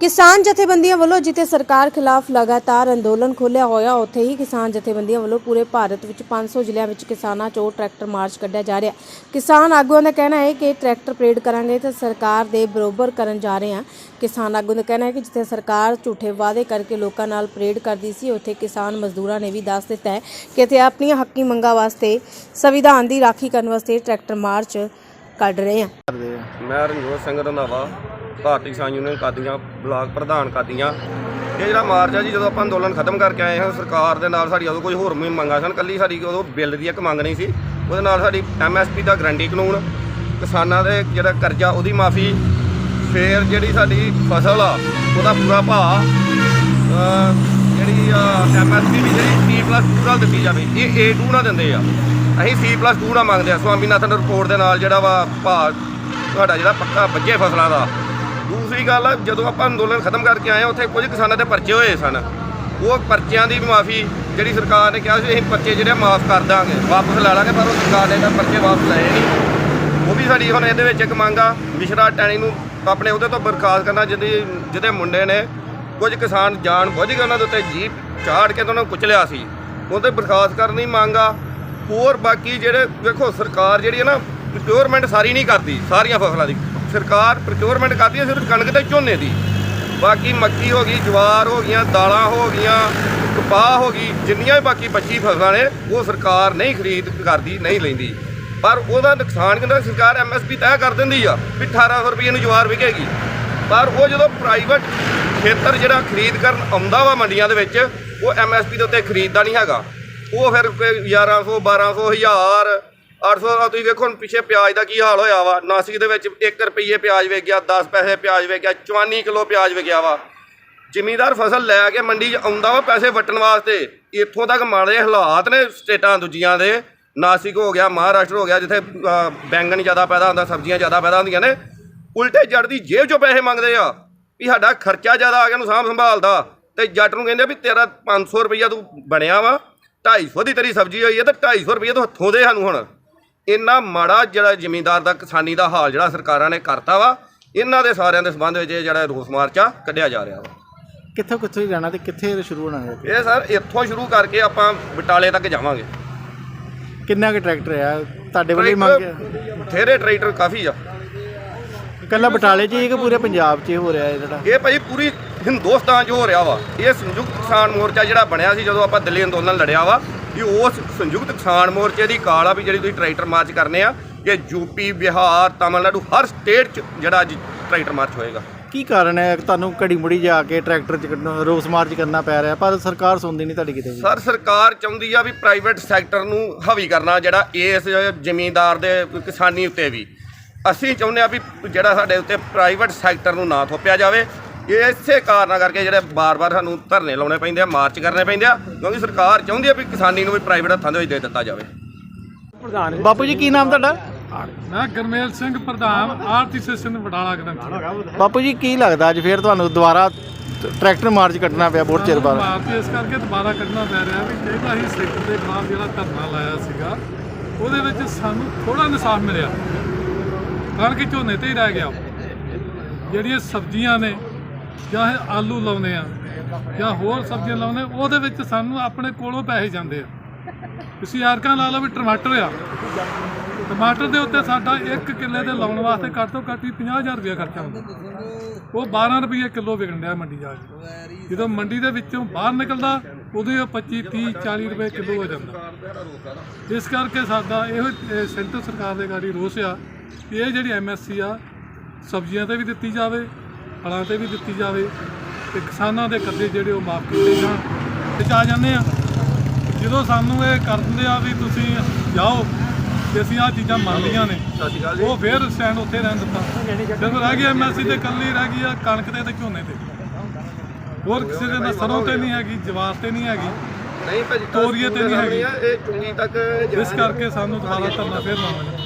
ਕਿਸਾਨ ਜਥੇਬੰਦੀਆਂ ਵੱਲੋਂ ਜਿੱਥੇ ਸਰਕਾਰ ਖਿਲਾਫ ਲਗਾਤਾਰ ਅੰਦੋਲਨ ਖੋਲ੍ਹਿਆ ਹੋਇਆ, ਉੱਥੇ ਹੀ ਕਿਸਾਨ ਜਥੇਬੰਦੀਆਂ ਵੱਲੋਂ ਪੂਰੇ ਭਾਰਤ ਵਿੱਚ 500 ਜ਼ਿਲ੍ਹਿਆਂ ਵਿੱਚ ਕਿਸਾਨਾਂ ਚੋਂ ਟਰੈਕਟਰ ਮਾਰਚ ਕੱਢਿਆ ਜਾ ਰਿਹਾ। ਕਿਸਾਨ ਆਗੂਆਂ ਦਾ ਕਹਿਣਾ ਹੈ ਕਿ ਟਰੈਕਟਰ ਪਰੇਡ ਕਰਾਂਗੇ ਤਾਂ ਸਰਕਾਰ ਦੇ ਬਰੋਬਰ ਕਰਨ ਜਾ ਰਹੇ ਹਾਂ। ਕਿਸਾਨ ਆਗੂ ਦਾ ਕਹਿਣਾ ਹੈ ਕਿ ਜਿੱਥੇ ਸਰਕਾਰ ਝੂਠੇ ਵਾਅਦੇ ਕਰਕੇ ਲੋਕਾਂ ਨਾਲ ਪਰੇਡ ਕਰਦੀ ਸੀ, ਉੱਥੇ ਕਿਸਾਨ ਮਜ਼ਦੂਰਾਂ ਨੇ ਵੀ ਦੱਸ ਦਿੱਤਾ ਹੈ ਕਿ ਇੱਥੇ ਆਪਣੀਆਂ ਹੱਕੀ ਮੰਗਾਂ ਵਾਸਤੇ, ਸੰਵਿਧਾਨ ਦੀ ਰਾਖੀ ਕਰਨ ਵਾਸਤੇ ਟਰੈਕਟਰ ਮਾਰਚ ਕੱਢ ਰਹੇ ਹਾਂ। ਆ ਮੈਂ ਰਣਜੋਤ ਸਿੰਘ ਰੰਧਾਵਾ। ਭਾਰਤੀ ਕਿਸਾਨ ਯੂਨੀਅਨ ਕਾਦੀਆਂ ਬਲਾਕ ਪ੍ਰਧਾਨ ਕਾਦੀਆਂ ਇਹ ਜਿਹੜਾ ਮਾਰਚ ਆ ਜੀ, ਜਦੋਂ ਆਪਾਂ ਅੰਦੋਲਨ ਖਤਮ ਕਰਕੇ ਆਏ ਹਾਂ, ਸਰਕਾਰ ਦੇ ਨਾਲ ਸਾਡੀ ਉਦੋਂ ਕੋਈ ਹੋਰ ਵੀ ਮੰਗਾਂ ਸਨ। ਕੱਲੀ ਸਾਡੀ ਉਦੋਂ ਬਿੱਲ ਦੀ ਇੱਕ ਮੰਗ ਨਹੀਂ ਸੀ। ਉਹਦੇ ਨਾਲ ਸਾਡੀ ਐਮਐਸਪੀ ਦਾ ਗਰੰਟੀ ਕਾਨੂੰਨ, ਕਿਸਾਨਾਂ ਦੇ ਜਿਹੜਾ ਕਰਜ਼ਾ, ਉਹਦੀ ਮਾਫੀ, ਫੇਰ ਜਿਹੜੀ ਸਾਡੀ ਫਸਲ ਆ, ਉਹਦਾ ਪੂਰਾ ਭਾਅ, ਅਹ, ਜਿਹੜੀ ਐਮਐਸਪੀ ਵੀ ਜਿਹੜੀ C++ ਨਾਲ ਦਿੱਤੀ ਜਾਵੇ, ਇਹ A2 ਨਾਲ ਦਿੰਦੇ ਆ। ਅਸੀਂ C++ ਨਾਲ ਮੰਗਦੇ ਆ। ਸਵਾਮੀਨਾਥਨ ਰਿਪੋਰਟ ਦੇ ਨਾਲ ਜਿਹੜਾ ਵਾ ਭਾਅ, ਤੁਹਾਡਾ ਜਿਹੜਾ ਪੱਕਾ ਵੱਜੇ ਫਸਲਾਂ ਦਾ ਦੂਸਰੀ ਗੱਲ ਆ, ਜਦੋਂ ਆਪਾਂ ਅੰਦੋਲਨ ਖਤਮ ਕਰਕੇ ਆਏ ਹਾਂ, ਉੱਥੇ ਕੁਝ ਕਿਸਾਨਾਂ ਦੇ ਪਰਚੇ ਹੋਏ ਸਨ। ਉਹ ਪਰਚਿਆਂ ਦੀ ਮਾਫੀ ਜਿਹੜੀ ਸਰਕਾਰ ਨੇ ਕਿਹਾ ਸੀ ਅਸੀਂ ਪਰਚੇ ਜਿਹੜੇ ਮਾਫ ਕਰ ਦਾਂਗੇ। ਵਾਪਸ ਲੈ ਲਾਂਗੇ ਪਰ ਉਹ ਸਰਕਾਰ ਨੇ ਤਾਂ ਪਰਚੇ ਵਾਪਸ ਲਏ ਨਹੀਂ। ਉਹ ਵੀ ਸਾਡੀ ਹੁਣ ਇਹਦੇ ਵਿੱਚ ਇੱਕ ਮੰਗ ਆ ਮਿਸ਼ਰਾ ਟੈਣੀ ਨੂੰ ਆਪਣੇ ਉਹਦੇ ਤੋਂ ਬਰਖਾਸਤ ਕਰਨਾ ਜਿਹਦੇ ਜਿਹਦੇ ਮੁੰਡੇ ਨੇ ਕੁਝ ਕਿਸਾਨ ਜਾਣ ਬੁੱਝ ਕੇ ਉਹਨਾਂ ਦੇ ਉੱਤੇ ਜੀਪ ਚਾੜ ਕੇ ਤੇ ਉਹਨਾਂ ਨੂੰ ਕੁਚਲਿਆ ਸੀ। ਉਹਦੇ ਬਰਖਾਸਤ ਕਰਨ ਦੀ ਮੰਗ ਆ। ਹੋਰ ਬਾਕੀ ਜਿਹੜੇ ਵੇਖੋ ਸਰਕਾਰ ਜਿਹੜੀ ਹੈ ਨਾ ਪ੍ਰੋਕਿਉਰਮੈਂਟ ਸਾਰੀ ਨਹੀਂ ਕਰਦੀ ਸਾਰੀਆਂ ਫਸਲਾਂ ਦੀ। ਸਰਕਾਰ ਪ੍ਰੋਕਿਉਰਮੈਂਟ ਕਰਦੀ ਹੈ, ਸਿਰਫ ਕਣਕ ਤੇ ਝੋਨੇ ਦੀ। ਬਾਕੀ ਮੱਕੀ ਹੋ ਗਈ, ਜਵਾਰ ਹੋ ਗਈਆਂ, ਦਾਲਾਂ ਹੋ ਗਈਆਂ, ਕਪਾਹ ਹੋ ਗਈ, ਜਿੰਨੀਆਂ ਵੀ ਬਾਕੀ 25 ਫਸਲਾਂ ਨੇ, ਉਹ ਸਰਕਾਰ ਨਹੀਂ ਖਰੀਦ ਕਰਦੀ, ਨਹੀਂ ਲੈਂਦੀ। ਪਰ ਉਹਦਾ ਨੁਕਸਾਨ ਕਿੰਨਾ, ਸਰਕਾਰ ਐਮਐਸਪੀ ਤੈਅ ਕਰ ਦਿੰਦੀ ਆ ਵੀ 1800 ਰੁਪਏ ਨੂੰ ਜਵਾਰ ਵਿਕੇਗੀ। ਪਰ ਉਹ ਜਦੋਂ ਪ੍ਰਾਈਵੇਟ ਖੇਤਰ ਜਿਹੜਾ ਖਰੀਦ ਕਰਨ ਆਉਂਦਾ ਵਾ ਮੰਡੀਆਂ ਦੇ ਵਿੱਚ, ਉਹ ਐਮਐਸਪੀ ਦੇ ਉੱਤੇ ਖਰੀਦਦਾ ਨਹੀਂ ਹੈਗਾ। ਉਹ ਫਿਰ ਕੋਈ 1100 1200 1000 800 ਦਾ ਤੁਸੀਂ ਵੇਖੋ ਹੁਣ ਪਿੱਛੇ ਪਿਆਜ਼ ਦਾ ਕੀ ਹਾਲ ਹੋਇਆ ਵਾ? ਨਾਸਿਕ ਦੇ ਵਿੱਚ 1 ਰੁਪਏ ਪਿਆਜ਼ ਵੇਚ ਗਿਆ 10 ਪੈਸੇ ਪਿਆਜ਼ ਵੇਚ ਗਿਆ 54 ਕਿਲੋ ਪਿਆਜ਼ ਵਿਕਿਆ ਵਾ। ਜ਼ਿਮੀਂਦਾਰ ਫਸਲ ਲੈ ਕੇ ਮੰਡੀ 'ਚ ਆਉਂਦਾ ਵਾ ਪੈਸੇ ਵਟਣ ਵਾਸਤੇ। ਇੱਥੋਂ ਤੱਕ ਮਾੜੇ ਹਾਲਾਤ ਨੇ ਸਟੇਟਾਂ ਦੂਜੀਆਂ ਦੇ। ਨਾਸਿਕ ਹੋ ਗਿਆ, ਮਹਾਰਾਸ਼ਟਰ ਹੋ ਗਿਆ, ਜਿੱਥੇ ਬੈਂਗਣ ਜ਼ਿਆਦਾ ਪੈਦਾ ਹੁੰਦਾ, ਸਬਜ਼ੀਆਂ ਜ਼ਿਆਦਾ ਪੈਦਾ ਹੁੰਦੀਆਂ ਨੇ। ਉਲਟੇ ਜੱਟ ਦੀ ਜੇਬ 'ਚੋਂ ਪੈਸੇ ਮੰਗਦੇ ਆ ਵੀ ਸਾਡਾ ਖਰਚਾ ਜ਼ਿਆਦਾ ਆ ਗਿਆ ਨੂੰ ਸਾਂਭ ਸੰਭਾਲਦਾ ਤੇ ਜੱਟ ਨੂੰ ਕਹਿੰਦੇ ਵੀ ਤੇਰਾ 500 ਰੁਪਈਆ ਤੂੰ ਬਣਿਆ ਵਾ 250 ਦੀ ਤੇਰੀ ਸਬਜ਼ੀ ਹੋਈ ਹੈ ਤੇ 250 ਰੁਪਈਆ ਤੂੰ ਹੱਥੋਂ ਦੇ ਸਾਨੂੰ ਹੁਣ। ਇੰਨਾ ਮਾੜਾ ਜਿਹੜਾ ਜ਼ਿਮੀਂਦਾਰ ਦਾ ਕਿਸਾਨੀ ਦਾ ਹਾਲ ਜਿਹੜਾ ਸਰਕਾਰਾਂ ਨੇ ਕਰਤਾ ਵਾ ਇਹਨਾਂ ਦੇ ਸਾਰਿਆਂ ਦੇ ਸੰਬੰਧ ਵਿੱਚ ਇਹ ਜਿਹੜਾ ਰੋਸ ਮਾਰਚ ਕੱਢਿਆ ਜਾ ਰਿਹਾ ਵਾ। ਕਿੱਥੋਂ ਕਿੱਥੋਂ ਹੀ ਜਾਣਾ ਤੇ ਕਿੱਥੇ ਸ਼ੁਰੂ ਹੋਣਾ ਹੈ? ਇਹ ਸਰ ਇੱਥੋਂ ਸ਼ੁਰੂ ਕਰਕੇ ਆਪਾਂ ਬਟਾਲੇ ਤੱਕ ਜਾਵਾਂਗੇ। ਕਿੰਨਾ ਕੁ ਟਰੈਕਟਰ ਆ? ਤੁਹਾਡੇ ਵੱਲੋਂ ਹੀ ਮੰਗ ਥੇਰੇ ਟਰੈਕਟਰ ਕਾਫੀ ਆ। ਕੱਲਾ ਬਟਾਲੇ 'ਚ ਹੀ ਕਿ ਪੂਰੇ ਪੰਜਾਬ 'ਚ ਹੀ ਹੋ ਰਿਹਾ ਹੈ ਜਿਹੜਾ? ਇਹ ਭਾਈ ਪੂਰੀ ਹਿੰਦੁਸਤਾਨ 'ਚ ਹੋ ਰਿਹਾ ਵਾ। ਇਹ ਸੰਯੁਕਤ ਕਿਸਾਨ ਮੋਰਚਾ ਜਿਹੜਾ ਬਣਿਆ ਸੀ ਜਦੋਂ ਆਪਾਂ ਦਿੱਲੀ ਅੰਦੋਲਨ ਲੜਿਆ ਵਾ ਇਹ ਉਸ ਸੰਯੁਕਤ ਕਿਸਾਨ ਮੋਰਚੇ ਦੀ ਕਾਲ ਆ ਵੀ ਜਿਹੜੀ ਤੁਸੀਂ ਟਰੈਕਟਰ ਮਾਰਚ ਕਰਨੇ ਆ ਇਹ ਯੂਪੀ ਬਿਹਾਰ ਤਾਮਿਲਨਾਡੂ ਹਰ ਸਟੇਟ 'ਚ ਜਿਹੜਾ ਅੱਜ ਟਰੈਕਟਰ ਮਾਰਚ ਹੋਏਗਾ। ਕੀ ਕਾਰਨ ਹੈ? ਕਿ ਤੁਹਾਨੂੰ ਘੜੀ ਮੁੜੀ ਜਾ ਕੇ ਟਰੈਕਟਰ 'ਚ ਰੋਸ ਮਾਰਚ ਕਰਨਾ ਪੈ ਰਿਹਾ ਪਰ ਸਰਕਾਰ ਸੁਣਦੀ ਨਹੀਂ ਤੁਹਾਡੀ ਕਿਤੇ ਵੀ। ਸਰ ਸਰਕਾਰ ਚਾਹੁੰਦੀ ਆ ਵੀ ਪ੍ਰਾਈਵੇਟ ਸੈਕਟਰ ਨੂੰ ਹਾਵੀ ਕਰਨਾ ਜਿਹੜਾ ਇਸ ਜ਼ਮੀਂਦਾਰ ਦੇ ਕਿਸਾਨੀ ਉੱਤੇ ਵੀ। ਅਸੀਂ ਚਾਹੁੰਦੇ ਆ ਵੀ ਜਿਹੜਾ ਸਾਡੇ ਉੱਤੇ ਪ੍ਰਾਈਵੇਟ ਸੈਕਟਰ ਨੂੰ ਨਾ ਥੋਪਿਆ ਜਾਵੇ ਇਹ ਇਸੇ ਕਾਰਨਾਂ ਕਰਕੇ ਜਿਹੜੇ ਬਾਰ-ਬਾਰ ਸਾਨੂੰ ਧਰਨੇ ਲਾਉਣੇ ਪੈਂਦੇ ਆ ਮਾਰਚ ਕਰਨੇ ਪੈਂਦੇ ਆ ਕਿਉਂਕਿ ਸਰਕਾਰ ਚਾਹੁੰਦੀ ਆ ਵੀ ਕਿਸਾਨੀ ਨੂੰ ਵੀ ਪ੍ਰਾਈਵੇਟ ਹੱਥਾਂ ਦੇ ਵਿੱਚ ਦੇ ਦਿੱਤਾ ਜਾਵੇ। ਬਾਪੂ ਜੀ ਕੀ ਨਾਮ ਤੁਹਾਡਾ? ਮੈਂ ਗਰਮੇਲ ਸਿੰਘ ਪ੍ਰਧਾਨ ਆਰਤੀ ਸੈਸ਼ਨ ਬਟਾਲਾ ਗ੍ਰੰਥੀ। ਬਾਪੂ ਜੀ ਕੀ ਲੱਗਦਾ ਅੱਜ ਫੇਰ ਤੁਹਾਨੂੰ ਦੁਬਾਰਾ ਟਰੈਕਟਰ ਮਾਰਚ ਕੱਢਣਾ ਪਿਆ ਬਹੁਤ ਚਿਰ ਬਾਅਦ? ਭਾਰਤੀ ਇਸ ਕਰਕੇ ਦੁਬਾਰਾ ਕੱਢਣਾ ਪੈ ਰਿਹਾ ਵੀ ਜਿਹੜਾ ਅਸੀਂ ਸੈਕਟਰ ਦੇ ਖਿਲਾਫ ਜਿਹੜਾ ਧਰਨਾ ਲਾਇਆ ਸੀਗਾ ਉਹਦੇ ਵਿੱਚ ਸਾਨੂੰ ਥੋੜਾ ਇਨਸਾਫ ਮਿਲਿਆ। ਕਣਕ ਝੋਨੇ ਤੇ ਹੀ ਰਹਿ ਗਿਆ। ਜਿਹੜੀਆਂ ਸਬਜ਼ੀਆਂ ਨੇ ਜਾਂ ਇਹ ਆਲੂ ਲਾਉਂਦੇ ਆ, ਜਾਂ ਹੋਰ ਸਬਜ਼ੀਆਂ ਲਾਉਂਦੇ ਲਾਉਨੇ ਉਹਦੇ ਵਿੱਚ ਸਾਨੂੰ ਆਪਣੇ ਕੋਲੋਂ ਪੈਸੇ ਜਾਂਦੇ ਆ। ਤੁਸੀਂ ਯਾਰਕਾਂ ਲਾ ਲਓ ਵੀ ਟਮਾਟਰ ਆ। ਟਮਾਟਰ ਦੇ ਉੱਤੇ ਸਾਡਾ 1 ਕਿੱਲੇ ਦੇ ਲਾਉਣ ਵਾਸਤੇ ਘੱਟ ਤੋਂ ਘੱਟ ਹੀ 50000 ਰੁਪਏ ਖਰਚਾ ਹੁੰਦਾ। ਉਹ 12 ਰੁਪਏ ਕਿਲੋ ਵਿਕਣ ਡਿਆ ਮੰਡੀ ਜਾ ਕੇ। ਜਦੋਂ ਮੰਡੀ ਦੇ ਵਿੱਚੋਂ ਬਾਹਰ ਨਿਕਲਦਾ, ਉਦੋਂ ਹੀ ਉਹ 25 30 40 ਰੁਪਏ ਕਿਲੋ ਹੋ ਜਾਂਦਾ। ਇਸ ਕਰਕੇ ਸਾਡਾ ਇਹੋ ਇਹ ਸੈਂਟਰ ਸਰਕਾਰ ਦੇ ਗਾੜੀ ਰੋਸ ਆ ਕਿ ਇਹ ਜਿਹੜੀ ਐਮਐਸਸੀ ਆ, ਸਬਜ਼ੀਆਂ ਤੇ ਵੀ ਦਿੱਤੀ ਜਾਵੇ ਫਲਾਂ ਤੇ ਵੀ ਦਿੱਤੀ ਜਾਵੇ ਤੇ ਕਿਸਾਨਾਂ ਦੇ ਕਰਜ਼ੇ ਜਿਹੜੇ ਉਹ ਮਾਫ ਕੀਤੇ ਜਾਣ। ਤੇ ਆ ਜਾਂਦੇ ਆ ਜਦੋਂ ਸਾਨੂੰ ਇਹ ਕਰ ਦਿੰਦੇ ਆ ਵੀ ਤੁਸੀਂ ਜਾਓ ਤੇ ਅਸੀਂ ਆ ਚੀਜ਼ਾਂ ਮੰਨ ਲਈਆਂ ਨੇ ਉਹ ਫੇਰ ਸਟੈਂਡ ਉੱਥੇ ਰਹਿਣ ਦਿੱਤਾ। ਜਦੋਂ ਰਹਿ ਗਈ ਐਮਐਸਸੀ ਤੇ ਕੱਲੀ ਰਹਿ ਗਈ ਆ ਕਣਕ ਤੇ ਤੇ ਝੋਨੇ ਤੇ। ਹੋਰ ਕਿਸੇ ਦੇ ਨਾ ਸਰੋਂ ਤੇ ਨਹੀਂ ਹੈਗੀ ਜਵਾਰ ਤੇ ਨਹੀਂ ਹੈਗੀ। ਨਹੀਂ ਭਾਜੀ ਤੋਰੀਏ ਤੇ ਨਹੀਂ ਹੈਗੀ। ਇਹ ਚੁੰਗੀ ਤੱਕ ਇਸ ਕਰਕੇ ਸਾਨੂੰ ਦੁਬਾਰਾ ਧਰਨਾ ਫੇਰ ਲਾਉਣਾ।